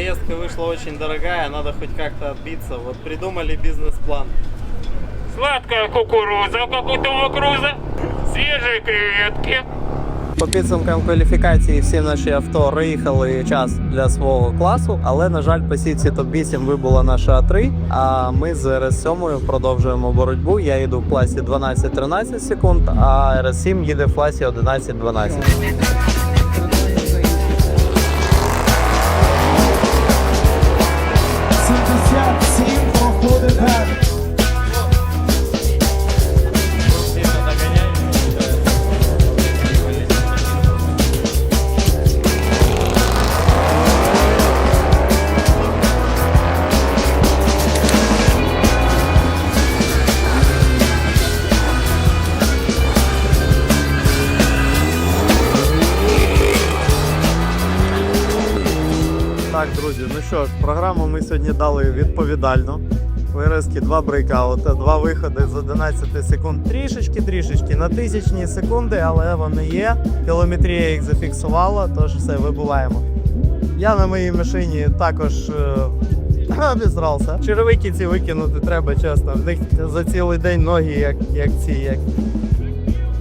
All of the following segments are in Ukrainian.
поездка вышла очень дорогая, надо хоть как-то отбиться. Вот придумали бизнес-план. Сладкая кукуруза, как у Тома Круза. Свежие креветки. По підсумкам кваліфікації всі наші авто виїхали час для свого класу, але на жаль, по сітці топ-8 вибула наша А3, а ми з РС-7 продовжуємо боротьбу. Я їду в класі 12-13 секунд, а РС-7 їде в класі 11-12. Так, друзі, ну що ж, програму ми сьогодні дали відповідально. Виразки, два брейкаути, два виходи з 11 секунд. Трішечки-трішечки на тисячні секунди, але вони є. Кілометрія їх зафіксувала, тож все, вибуваємо. Я на моїй машині також е, обізрався. Черевики ці викинути треба, чесно. В них за цілий день ноги, як, як ці, як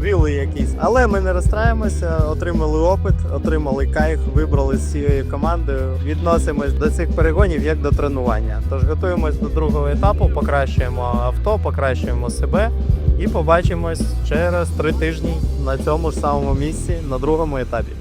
віли якісь. Але ми не розстраємося, отримали опит, отримали кайф, вибрали з цією командою. Відносимось до цих перегонів як до тренування. Тож готуємось до другого етапу, покращуємо авто, покращуємо себе і побачимось через три тижні на цьому ж самому місці на другому етапі.